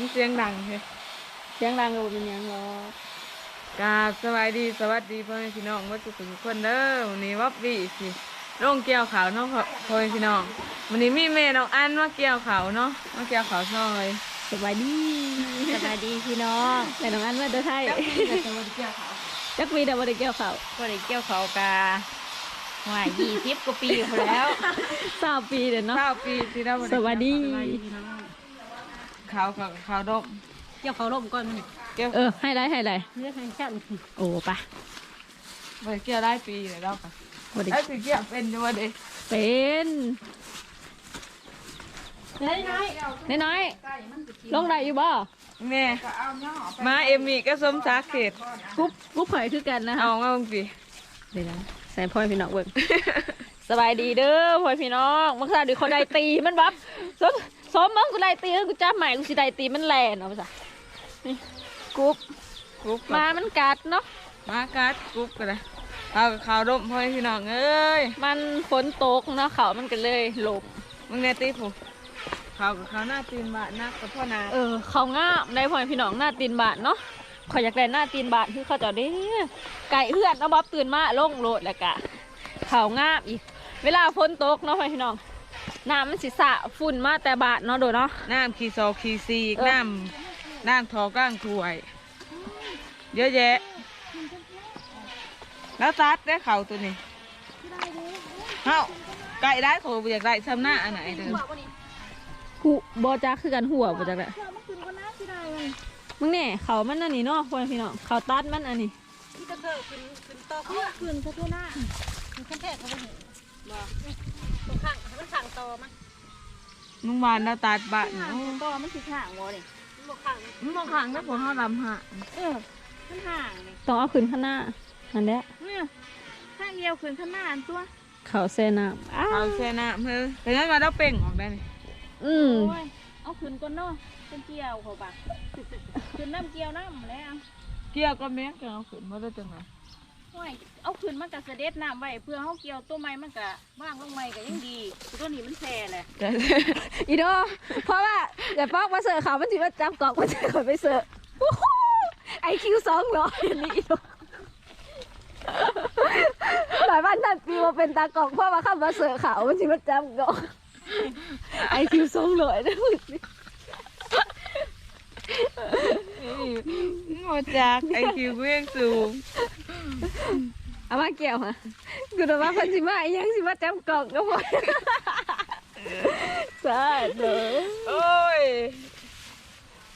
มีเสียงดังเลยเสียงดังก็บ่เป็นหยังหรอกกราบสวัสดีสวัสดีพ่อแม่พี่น้องว่าทุกคนเด้อวันนี้วับบี้สิลงเกี่ยวขาวเน้องพ่อแม่พี่น้องวันนี้มีแม่น้องอันมาเกี่ยวขาวเนาะมาเกี่ยวขาวซอยสบายดีสบายดีพี่น้องแต่น้องอันมาเด้อไทยจะมาเกี่ยวขาวจักมีแต่บ่ได้เกี่ยวข้าวก็ได้เกี่ยวเขากาหวายยี่สิบกว่าปีพอแล้ว20ปีเด้อเนาะข้าวปีที่เราบ่ไสวัสดี ขาวกับขาวดมเกี่ยวเขาล่มก่อนมันเกี่ยวเออ ให้ได้ให้ได้เลือกให้ชั้นโอ้ปะไปเกี่ยวได้ปีเลยเราค่ะบ่ได้ไอ้สิเกี่ยวเป็นจังหวะเด็กเป็นน้อยๆลงได้อยู่บ่แม่มาเอ็มมี่ก็สมสาเขตกรุ๊ปกรุ๊ปข่อยคือกันนะคะเอามาบางปีเดี๋ยวนะใส่พ่อยพี่น้องเบิ่งสบายดีเด้อพ่อยพี่น้องเมื่อคืนดิคนใดตีมันบับสม สมมึงกูไดตีกูจับใหม่กูสิไดตีมันแลนเอาไปซะนี่กรุ๊ปกรุ๊ปมามันกัดเนาะมากัดกรุ๊ปกันเลยเอากับขาวดมพ่อแม่พี่น้องเอ้ยมันฝนตกเนาะเขามันก็เลยหลบมึงเนี่ยตีผมขาวกับขาวหน้าตีนบาทนักกับพ่อนาเออเขาง่ามได้พ่อยพี่น้องหน้าตีนบาทเนาะขอยอยากได้หน้าตีนบาทคือเขาเจะได้ไก่เพื่อนเอาบ๊อบตื่นมาลงโลดแล้วกะเขาง่ามอีก เวลาฝนตกเนาะพ่อยพี่น้อง น้ำมันสิสะฝุ่นมาแต่บาทเนาะโดดเนาะ น้ำขีซอขีซีเออ น้ำน้ำทอก้างถ้วย เยอะแยะ แล้วตัดได้เข่าตัวนี้เฮ้าไก่ได้โถอยากได้ซ้ำหน้าอันไหนเด้อหูบอจักคือกันหัวบอจักแหละมึงเนี่ยเขามันอันนี้เนาะพ่อยพี่น้องเขาตัดมันอันนี้ มันขั้นแท้เขาไม่เห็นบอกตรงข้างมันสั่งต่อมั้ยนุ่งบานแล้วตัดบาทห่างโอ้ต่อมันสิห่างวะนี่มันบอกห่างมันบางครั้งถ้าผมเขาลำหะเออมันห่างนี่ต้องเอาขึ้นข้างหน้าอันเนี้ยเนี่ยข้างเดียวขึ้นข้างหน้าอันตัวเขาเซน้ำอ้าเอาวแช่น้ำเฮ้ยแต่งั้นมาเราเป่งออกได้นี่อืมโอ้ยเอาขึ้นก่อนเนาะเป็นเกี่ยวเขาปะขึ้นน้ำเกี่ยวน้ำแล้วเกี่ยวก็แม่งจะเอาขึ้นมาได้จังไง โอ้ยเอาขึ้นมันกับเสด็จน้ำไว้เพื่อเขาเกี่ยวตัวไม้มันกะว่างลงไม้ก็ยังดีตัวนี้มันแช่แหละแต่อีโดเพราะว่าเดี๋ยวปอกมาเสิร์ฟเขามันถือว่าจับกล่องมาเสิร์ฟไปเสิร์ฟไอคิวสองร้อยนี่อีโดหลายวันนั่นปีว่าเป็นตากล่องเพราะว่าเข้ามาเสิร์ฟเขามันถือว่าจับกล่องไอคิวสองร้อยนะมึงโมจากไอคิวเวียงสูง เอามาเกี่ยวฮะกูจะว่าเพันสิมาอีหยังสิมาจับกล่องก็พอสาธุโอ้ย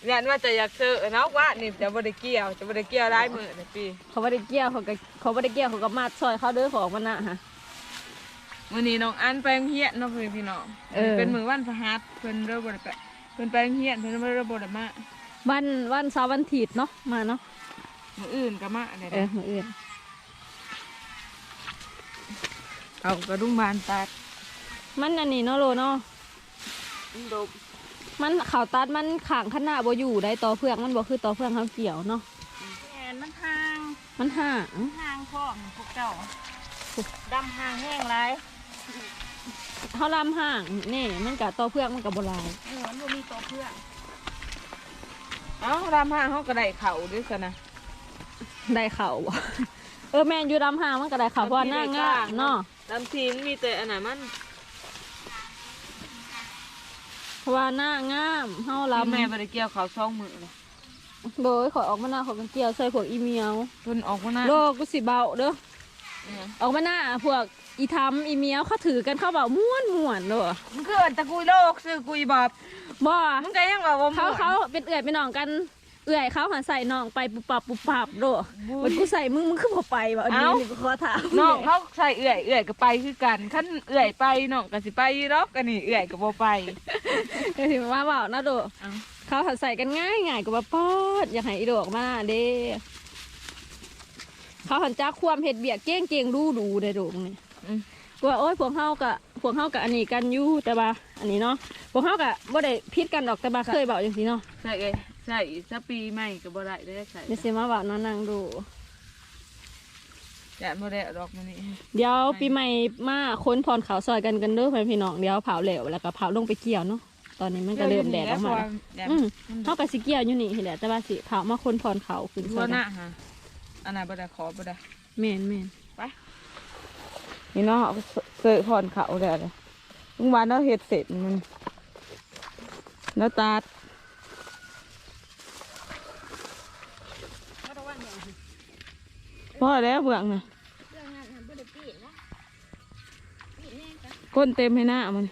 ยันว่าจะอยากเจอเนาะว่านี่จะบริเกี่ยวจะบริเกี่ยวได้มือในปีเขาไม่ได้เกี่ยวเขาก็เขาไม่ได้เกี่ยวเขาก็มาซอยเขาเด้อของมันน่ะฮะวันนี้น้องอันไปโรงเฮียนเนาะเพื่อนพี่น้องเออเป็นมือวันพฤหัสเพิ่นเริ่มบริไปเพิ่นไปโรงเฮียนเพิ่นเริ่มบริมาวันวันเสาร์วันอาทิตย์เนาะมาเนาะมืออื่นก็มาอะไรเออมื้ออื่น เอากระดุมบานตัด มันอันนี้เนาะโลเนาะดบมันข่าวตัดมันขางขนาดบ่อยู่ได้ต่อเพื่องมันบ่คือต่อเพื่องเขาเกี่ยวเนาะแอนมันห่างมันห่างห่างพ่อพวกเจ้าดำห่างแห้งไรเขาลำห่างนี่มันกับต่อเพื่องมันกับโบราณเออมันบ่มีตัวเพื่อนเอ้ารำห้างเขาก็ได้เข่าด้วยซะนะได้เข่าบ่เออแมนอยู่ลำห่างมันก็ได้เข่าเพราะว่าหน้าง่าเนาะ ลำทีมนมีแต่อันน่ะมันเพราะว่าหน้างามเฮาลำลำแม่บริเกี่ยวเขาช่องมือเลยโดยขอยออกมาหน้าขอยกันเกี่ยวใส่พวกอีเมียวเพิ่นออกมาหน้าโลกกูสิเบาเด้อเนี่ยออกมาหน้าพวกอีทำอีเมียวเขาถือกันเข้าเบาม่วนม่วนๆเด้อมันคืออันตะกุยโลกซื้อกุยบอบบ่มึงก็ยังแบบว่าเขาเขาเป็นเอื่อยเป็นน้องกัน เอื่อยเขาหันใส่น้องไปปุบปับปุบปับโดมันกูใส่มึงมึงคือบ่ไปบ่อันนี้นี่กูขอถามน้องเขาใส่เอื่อยเอื่อยก็ไปคือกันขั้นเอื่อยไปน้องก็สิไปอยู่ดอกกันนี่เอื่อยก็บ่ไปเดี๋ยวสิมาเบานะโดเอ้าเขาหันใส่กันง่ายง่ายกว่าปอดอยากให้อีโดออกมาเด้เขาหันจ้าความเห็ดเบียกเก้งเก้งดูดูได้โดมึงนี่อืมกูว่าโอ้ยพวกเฮากะพวกเฮากะอันนี้กันอยู่แต่ว่าอันนี้เนาะพวกเฮากะบ่ได้พิดกันดอกแต่ว่าเคยเบาอย่างนี้เนาะใส่เอ้ย ใส่สปีใหม่ก็บ่ได้ได้ใส่เดี๋ยวสิมาเบาน้องนางดู จะบ่ได้ดอกมันนี่เดี๋ยวปีใหม่มาค้นพรเขาวซอยกันกันเด้อพี่น้องเดี๋ยวเผาเหลวแล้วก็เผาลงไปเกี่ยวเนาะตอนนี้มันก็เริ่มแดดออกมาแล้วแดดอืมเขากับสิเกี่ยวอยู่นี่เห็นแหละแต่ว่าสิเขามาคนพรเขาขึ้นทั่วหน้าฮะอันไหนบ่ได้ขอบ่ได้แม่นแม่นนี่เนาะเอาเสยพรเขาได้เลยลุงวานเราเฮ็ดเสร็จมันแล้วตัด พอแล้วเบื้องน่ะก้นเต็มให้หน้ามัน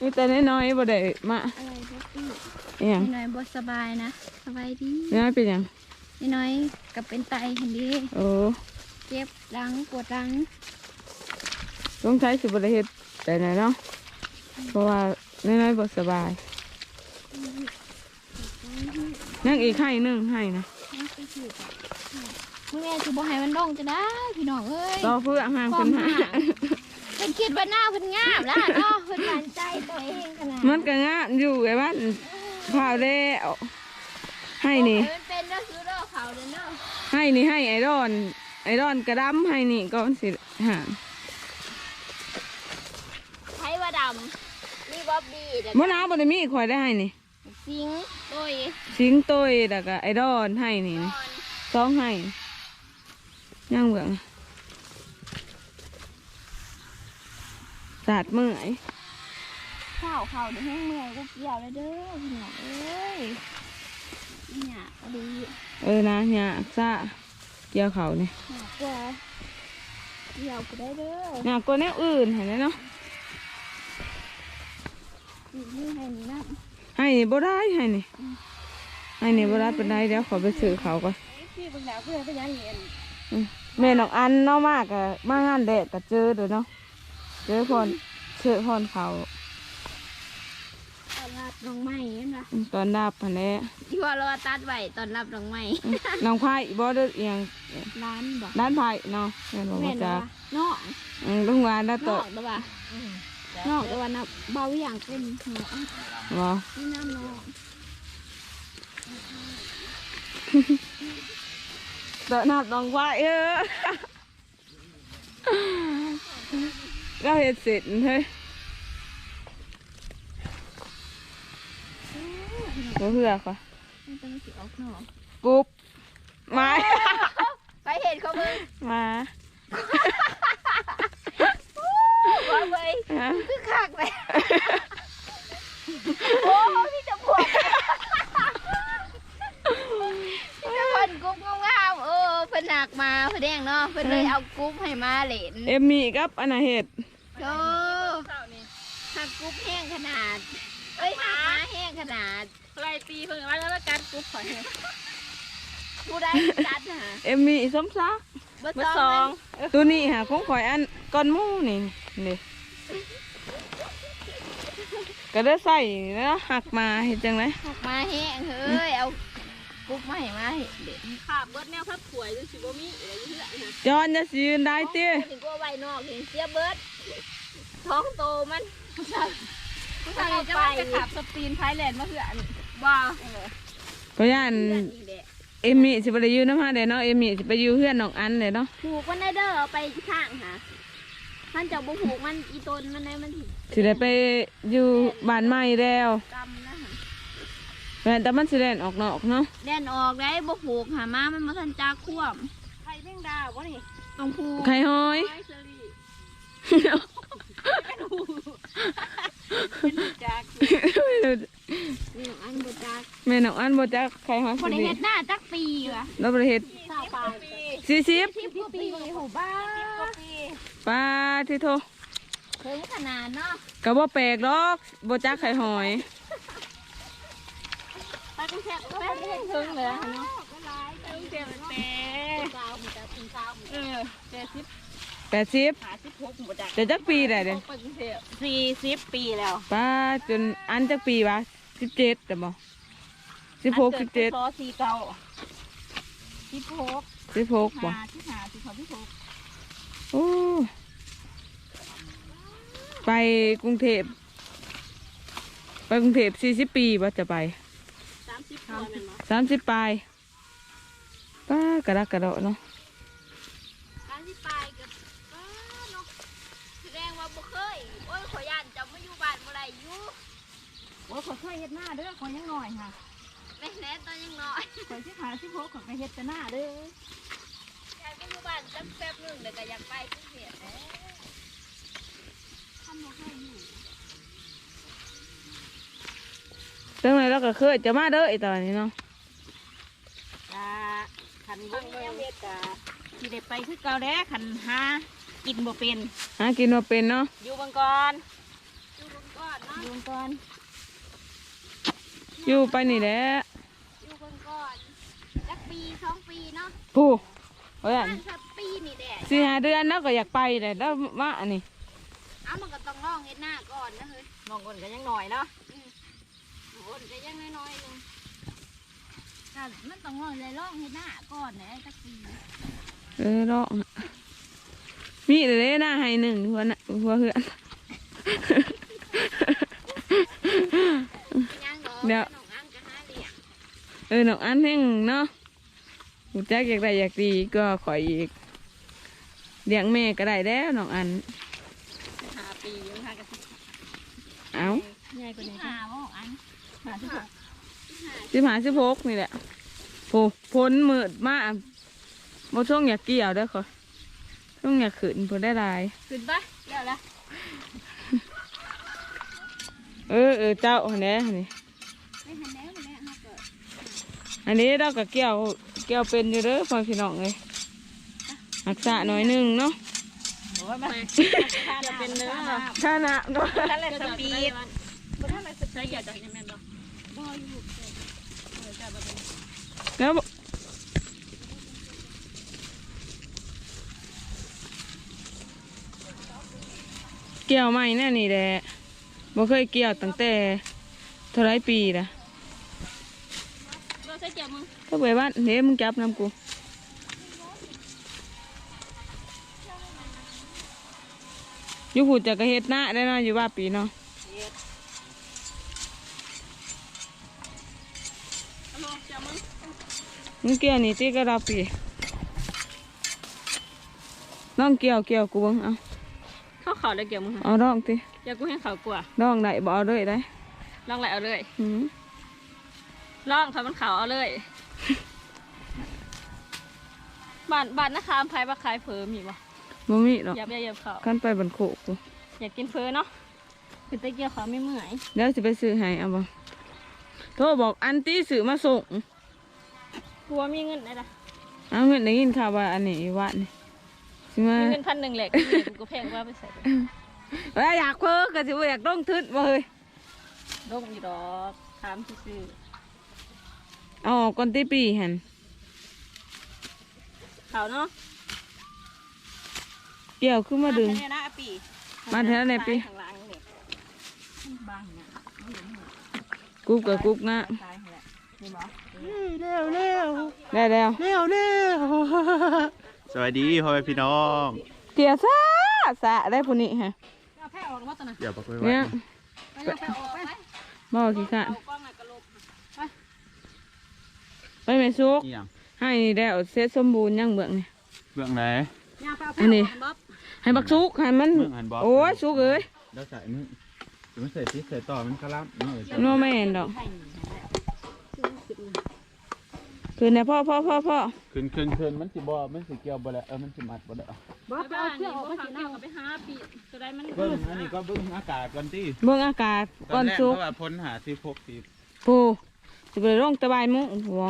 มีแต่น้อยๆบ่ได้มาอะไรบ่ปีอหย่างน้อยบ่สบายนะสบายดีน้อยเป็นหยังน้อยกับเป็นไตเห็นดีโอ้เจ็บดังปวดดังต้องใช้สิบริเฮ็ดแต่ไหนเนาะเพราะว่าน้อยๆบ่สบายนั่งอีกให้หนึ่งให้นะ ไปฉีดมึงแม่สิบ่ให้มันดองจะได้พี่น้องเอ้ยรอเพื่อห่างควาเพิ่มนห่าหางเพิ่นคิดว่าหน้าเพิ่นงามแล้วเนาะเพิ่นมั่นใจตัวเองขนาดมันก็งามอยู่ไอ้บ้านพาวแล้วให้นี่มันเป็นเด้อคือเด้อเขาเด้อเนาะให้นี่ให้ไอรอน ไอรอนกระดำให้นี่ก็มันสิหางไผว่าดำมีบ๊อบบี้เด้อมะนาวบ่ได้มีข่อยได้ให้นี่สิง โดยสิงโตยแล้วก็ไอรอนให้นี่ก่อนสองให้ย่างเบื่องสาดเมื่อยข้าวข้าวเดี๋ยวแห้งเมื่อยกูเกี่ยวแล้วเด้อพี่น้องเอ้ยเนี่ยเอาดีเออนะเนี่ยซะเกี่ยวเขาเนี่ยหากว่าเกี่ยวกูได้เด้อเนี่ยก็แนวอื่นเห็นไหมเนาะนี่นี่ให้นี่นะ ให้นี่บ่ได้ให้นี่ให้นี่บ่ได้เป็นไรเดี๋ยวขอไปซื้อเขาก่อนพี่เบิ่งแล้วเพื่อนเพิ่นยังเห็นอืมแม่น้องอันเนาะมากอะมางานแดดก็เจอเด้อเนาะเจอพรเชื่อพรเขาตอนรับน้องใหม่เห็นปะอืมตอนดับพันแหล้วที่ว่าเราตัดไว้ตอนรับน้องใหม่น้องไผ่บ่ได้เอียงร้านบอกด้านไผ่เนาะแม่นบอกแม่ว่านจะว่าน้องอืมลุงวานแล้วน้ตัอวงแต่ว่า น้องแต่ว่านับเบาอย่างเป็นหัวบ่นี่น้ำน้องตัวนับน้องไผ่เออเราเฮ็ดเสร็จเฮ้ยบ่เหือกว่ะมันจะไม่สิออกนอกปุ๊บไม้ไปเห็นเขาเบิ่งมา ว่าเว้ยฮะคือคักเลยโอ้พี่จะปวดพี่จะเพิ่นกุ๊บงามๆเออเพิ่นหนักมาเพิ่นแดงเนาะเพิ่นเลยเอากุ๊บให้มาเล่นเอมมี่กับอันน่ะเฮ็ดโธ่หักกุ๊บแห้งขนาดเอ้ยหักม้าแห้งขนาดใครตีเพิ่งว่าแล้วการกุ๊บข่อยผู้ได้จัดหาเอมมี่สมซักเบอร์เบอร์สสอองงตัวนี้หาของข่อยอันก้อนหมูนี่ นี่ก็ได้ใส่แล้วหักมาเห็นจังไรหักม้าแห้งเฮ้ยเอากุ๊บมาให้มาให้เด็ดขาบเบิดแนวพับถวยจนสิบ่มีอะไรอยู่เหือนะจอนจะสิยืนได้เตี้ยถึงก็ไว้นอกเห็นเสียเบิร์ดท้องโตมันผู้ชายผู้ชายจะจะว่าไปจะขับสตีนไทยแลนด์มาเหือนี่ว่าเพราะยันเพื่อนอีกเด็กเอมมี่สิไปยืนน้ำผ้าเด้เนาะเอมมี่สิไปยืนเพื่อนน้องอันเลยเนาะผูกมันได้เด้อเอาไปข้างหา มันจะบ่ผูกมันอีตนมันได้มันถึงสิได้ไปอยู่บ้านใหม่แล้วกำนะฮะแม่นแต่มันสิแล่นออกนอกเนาะแดนออกได้บ่ผูกหามามันมาทันจากควมไทยแมงดาวะนี่ต้องผูกไข่ห้อยไทยเชอรี่จากนี่น้องอันบ่จักแม่น้องอันบ่จักไข่ห้อยบ่ได้เฮ็ดหน้าจักปีว่ะเราบ่ได้เฮ็ดสาวปลาย สี่สิบสิบกว่าปีโหบ้า ป้าที่โทถึงขนาดเนาะก็บ่แปลกหรอกบ่จักไข่หอยไปกรุงเทพไปเฮ็ดถึงเลยเนาะต้องเจอแต่สาวมันจะเป็นสาวเออเจ็ดสิบแปดสิบหาสิบหกหมดจากแต่จักปีได้เด้ไปกรุงเทพสี่สิบปีแล้วป้าจนอันจักปีวะสิบเจ็ดแต่บ่สิบหกสิบเจ็ดซอสี่เก้าสิบหกสิบหกบ่หาที่หาที่เขาที่หก โอ้ไปกรุงเทพไปกรุงเทพสี่สิบปีบ่จะไปสามสิบคนเป็นมั้สามสิบปลายป้ากระดักกระโดดเนาะการที่ไปกับป้าเนาะแสดงว่าบ่เคยโอ้ยขอยย่านจะมาอยู่บ้านบ่บ่เคยเฮ็ดหน้าเด้อขอยยังน้อยค่ะเป็นแน่ตอนยังน้อยขอยสิหาสิพกขอยไปเฮ็ดแต่หน้าเด้อยายไป อยู่บ้านจักแป๊บหนึงเดี๋ยวก็อยากไปกรุงเทพแล้วทำบ่เคยอยู่เรื่องอะไรเราก็เคยจะมาเด้อไอตอนนี้เนาะกะคันเบิ่งเบิ่งเฮ็ดกะสิได้ไปคือเก่าแด้คันหากินบ่เป็นหากินมาเป็นเนาะอยู่เบิ่งก่อนอยู่เบิ่งก่อนเนาะอยู่เบิ่งก่อนอยู่ไปนี่แหละอยู่เบิ่งก่อนจักปีสองปีเนาะผู้ เอ้ยบ้านสักปีนี่แหละสี่หาเดือนแล้วก็อยากไปเลยแล้วมาอันนี้เอ้ามันก็ต้องลองเฮ็ดหน้าก่อนนะเฮ้ยน้องอ้นก็ยังน้อยเนาะโอนก็ยังน้อยๆหนึงค่ะมันต้องลองเลยลองเฮ็ดหน้าก่อนแหละจักปีเออลองอะมีแต่เลยหน้าให้หนึ่งหัวน่ะหัวเหือนยังดอกเดี๋ยวน้องอันก็หาเลี้ยงเออน้องอันแห่งเนาะ หูจักอยากได้อยากดีก็ขอยอีกเลี้ยงแม่ก็ได้แล้วน้องอันหาปีอยู่ค่ะก็สิเอ้าใหญ่กว่านี้หาบ่อันหาที่หกสิบหาสิบหกนี่แหละโหพ้นมืดมากบ่ช่วงอยากเกี่ยวเด้อขอช่วงอยากขืนพอได้หลายขึ้นปะเดี๋ยวละเออเออเจ้าอันนี้อันนี้ไม่ทันแล้วแม่เฮาก็อันนี้เราก็เกี่ยว เกี่ยวเป็นอยู่เด้อพ่อพี่น้องเลยหักษะหน่อยหนึ่งเนาะจะเป็นเนื้อถ้านะเนาะนั่นแหละสปีดบ่ทันเลยใช้ยาจากนี่แม่นบ่บ่อยู่แล้วเกี่ยวใหม่แน่นี่แหละบ่เคยเกี่ยวตั้งแต่เท่าไรปีละ เราใช้เกี่ยวมึงก็ไปบ้านเดี๋ยวมึงจับน้ำกูอยู่หูจะกระเฮ็ดหน้าได้เนาะอยู่ว่าปีเนาะเอาลงเกี่ยวมึงมึงเกี่ยวนี่ตีก็เราปีลองเกี่ยวเกี่ยวกูเบิ่งเอาเข้าเขาได้เกี่ยวมึงเอาลองติอย่ากูให้เขากลัวลองได้บ่เอาเลยได้ลองไหลเอาเลยหืม ลองทำมันขาวเอาเลยบ้านบ้านนะคะอำไพบักขายเผลอมีบ่บ่มีหรอกอย่าไปเหยียบเขาขั้นไปบันโคกกูอยากกินเผลอเนาะคือตะเกียบเขาไม่เมื่อยเดี๋ยวสิไปซื้อให้เอาบ่โทรบอกอันตี้ซื้อมาส่งกลัวมีเงินได้ละเอาเงินได้ยินข่าวว่าอันนี้วัดนี่สิมามีเงินพันหนึ่งแหละกูก็แพงว่าไปใส่เอ้ยอยากเพ้อก็สิบ่อยากลงทุนบ่เฮ้ยลงอยู่ดอกถามซื่อ เอาออกก่อนตีปีหั่นๆเขาเนาะเกี่ยวขึ้นมาดึงแค่นี้นะอาปีมาแถวไหนปี ข้างหล่างนี่บางเนี่ยกรุบกับกรุบงะตายแหละนี่บ่ได้แล้วเร็วเร็วสวัสดีพ่อแม่พี่น้องเกียซะสะได้ผู้นี้ฮะเอาแพ้ออกมาตอนนั้นเดี๋ยวปักไว้เนี่ยไปเอาแพ้ออกไป บ่ขี้ขะเอากล้องไหนกระโหลก ไปแม่ซุกนี่ยังให้นี่แล้วเสร็จสมบูรณ์ยังเบื้องนี่เบื้องไหนย่างไปเอาอัแพ้นนี้ออกบ๊อบให้บักซุกให้มันเบื้องหันบอโอ้ยซุกเอ้ยแล้วใส่มือเดี๋ยวมันใส่ที่ใส่ต่อมันกระลับมือโนแม่นดอกคือนะพ่อพ่อพ่อพ่อขึ้นขึ้นขึ้นมันสิบ่มันสิเกี่ยวบ่แล้วเออมันสิมัดบ่แล้วบ๊อบไปเอาเครื่องออกไปสิเอาไปหาปีตัวใดมันเบื้องอันนี้ก็เบื้องอากาศก่อนที่เบื้องอากาศตก่ออนนแรกซุกเพราะว่าพ้นหาที่พกสีผู้สิไปลงตะบายมุ้งหัว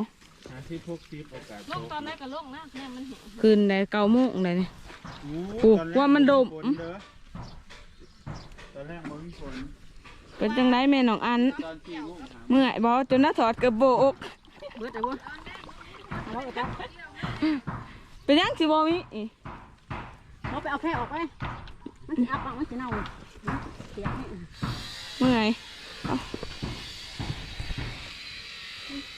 หาที่พกสีโอกาสลงตอนไหนก็ลงนะเนี่ยมันเห็นคืนได้เก้าโมุ้งเลยนี่โอ้โอ้ตอแรกว่ามันดมฝเด้อตอนแรกมันมีฝนเป็นจังไรแม่น้องอัน ตอนที่ลูกหาเมื่อยบอจนน่าถอดเกระโบกเบิดแต่ว่าเอาไปจ้ะเป็นยังสิบอมีอีเอาไปเอาแพ้ออกไปมันสิอับอะมันสิเน่าเสียงนี่เมื่อยจ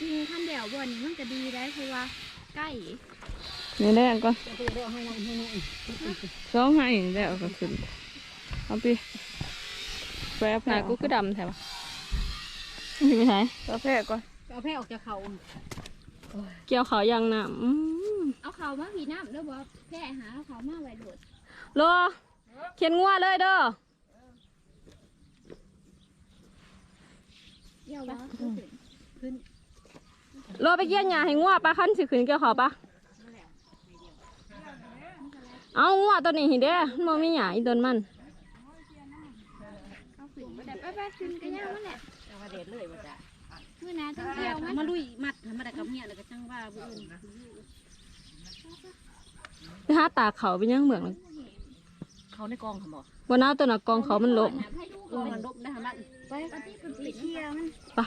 ริงขั้นเดียวบ่นี่มันก็ดีได้เพราะว่าใกล้นี่แรกก่อนสองให้แล้วก็ขึ้นเอาไปแป๊บหนานะกูกูคือดำแถวไม่ใช่กาแฟก่อนเอาแพ้ออกจากเขาเกี่ยวเขายังนะอืเอาเขามาผีน้ำเด้อบ่แพ้หาเอาเขามาไว้โดดรอเขียนงัวเลยเด้อเดี๋ยวว่าขึ้น รอไปเยี่ยนหญ้าให้งัวปะคันสิขึ้นเกี่ยวเขาปะเอางัวตัวนี้หิเด้มันบ่มีหญ้าอีต้นมันมาลุยมัดมาได้กับเมียแล้วก็จังว่าบุญไปหาตากเขาไปยังเหมืองเลยเขาในกองเขาบอกวันน้าตัวน่ะกองเขามันล้มมันลบได้มันไปสีเขียวมันปะ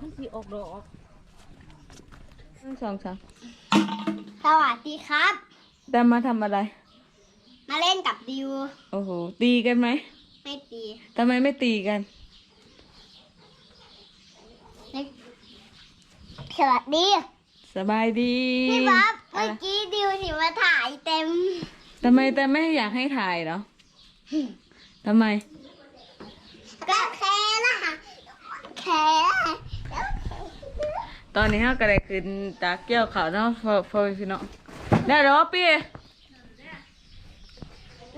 มันสีออกดอกหนึ่งสองสามสวัสดีครับ แต่มาทำอะไร มาเล่นกับดิว โอ้โห ตีกันไหม ไม่ตีทำไมไม่ตีกัน สวัสดี สบายดีพี่บ๊อบอะเมื่อไรกี้ดิวสิมาถ่ายเต็ม ทำไมแต่ไม่อยากให้ถ่ายเหรอทำไม ก็แค่ละแค่ ตอนนี้เราก็ได้ขึ้นจาเกี่ยวเขาวเนาะพอพอพี่น้องได้เหรอพี่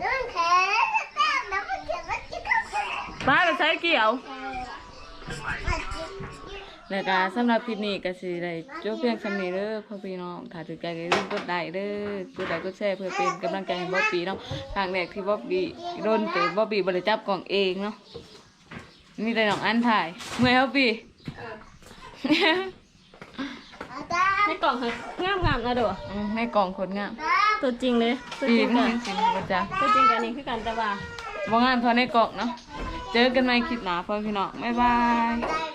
นั่นแค่แต้มแล้วมันเขียนว่าจิ๊กก็แค่ป้าเราใช้เกี่ยว แล้วก็สำหรับคลิปนี้ก็สิได้จบเพียงสำนี้เด้อพ่อพี่น้องถ้าถูกใจก็อย่าลืมกดไลค์เด้อกดไลค์กดแชร์เพื่อเป็นกำลังใจให้บ๊อบบี้เนาะครั้งแรกที่บ๊อบบี้โดนเตะบ๊อบบี้บริจับกล่องเองเนาะนี่เลยน้องอันถ่ายเมื่อยบ๊อบบี้ ในกล่องค่ะงามงามๆนะเด้ออืมในกล่องคนงามตัวจริงเลยตัวปีจริงนี่กันสิบ่จ้ะตัวจริงกันนี่คือกันแต่ว่า บ่งามเท่าในกล่องเนาะ เจอกันใหม่คลิปหน้าพ่อพี่น้องบ๊ายบายได้